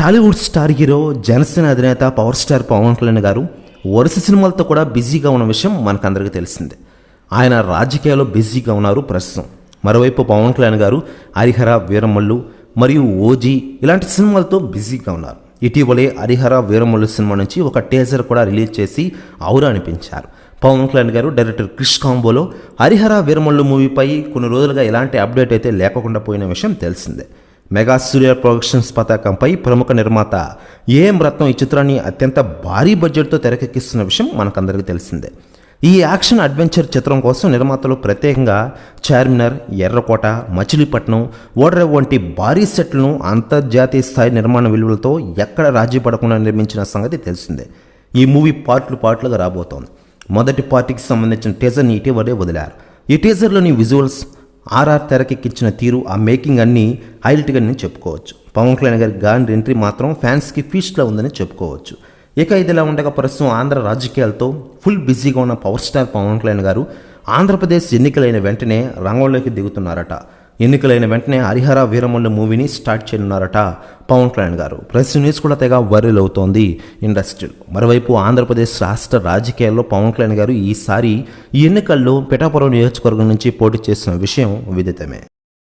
Tollywood star hero Janasena అధినేత power star Pawan Kalyan గారు వరుస సినిమాలతో కూడా బిజీగా ఉన్న విషయం మనకందరికీ తెలిసిందే. ఆయన రాజకీయాల్లో బిజీగా ఉన్నారు ప్రస్తుతం. మరోవైపు పవన్ కళ్యాణ్ గారు హరిహర వీరమల్లు మరియు ఓజీ ఇలాంటి సినిమాలతో బిజీగా ఉన్నారు. ఇటీవలే హరిహర వీరమల్లు సినిమా నుంచి ఒక టేజర్ కూడా రిలీజ్ చేసి ఔరా అనిపించారు. పవన్ కళ్యాణ్ గారు డైరెక్టర్ క్రిష్ కాంబోలో హరిహర వీరమల్లు మూవీపై కొన్ని రోజులుగా ఎలాంటి అప్డేట్ అయితే లేకుండా పోయిన విషయం తెలిసిందే. మెగా సూర్య ప్రొడక్షన్స్ పతాకంపై ప్రముఖ నిర్మాత ఏఎం రత్నం ఈ చిత్రాన్ని అత్యంత భారీ బడ్జెట్తో తెరకెక్కిస్తున్న విషయం మనకందరికీ తెలిసిందే. ఈ యాక్షన్ అడ్వెంచర్ చిత్రం కోసం నిర్మాతలు ప్రత్యేకంగా చార్మినార్ ఎర్రకోట మచిలీపట్నం ఓడరేవు వంటి భారీ సెట్లను అంతర్జాతీయ స్థాయి నిర్మాణ విలువలతో ఎక్కడ రాజీ పడకుండా నిర్మించిన సంగతి తెలిసిందే. ఈ మూవీ పార్ట్లు పార్ట్లుగా రాబోతోంది. మొదటి పార్టీకి సంబంధించిన టీజర్ని ఇటీవలే వదిలారు. ఈ టీజర్లోని విజువల్స్ ఆర్ఆర్ తెరకెక్కించిన తీరు ఆ మేకింగ్ అన్ని హైలైట్గా నేను చెప్పుకోవచ్చు. పవన్ కళ్యాణ్ గారి గాండ్ ఎంట్రీ మాత్రం ఫ్యాన్స్కి ఫీస్ట్లా ఉందని చెప్పుకోవచ్చు. ఇక ఇదిలా ఉండగా ప్రస్తుతం ఆంధ్ర రాజకీయాలతో ఫుల్ బిజీగా ఉన్న పవర్ స్టార్ పవన్ కళ్యాణ్ గారు ఆంధ్రప్రదేశ్ ఎన్నికలైన వెంటనే రంగంలోకి దిగుతున్నారట. ఎన్నికలైన వెంటనే హరిహర వీరమల్లు మూవీని స్టార్ట్ చేయనున్నారట పవన్ కళ్యాణ్ గారు. ప్రెస్ న్యూస్ కూడా తెగ వైరల్ అవుతోంది ఇండస్ట్రీలో. మరోవైపు ఆంధ్రప్రదేశ్ రాష్ట్ర రాజకీయాల్లో పవన్ కళ్యాణ్ గారు ఈసారి ఈ ఎన్నికల్లో పిఠాపురం నియోజకవర్గం నుంచి పోటీ చేసిన విషయం విదితమే.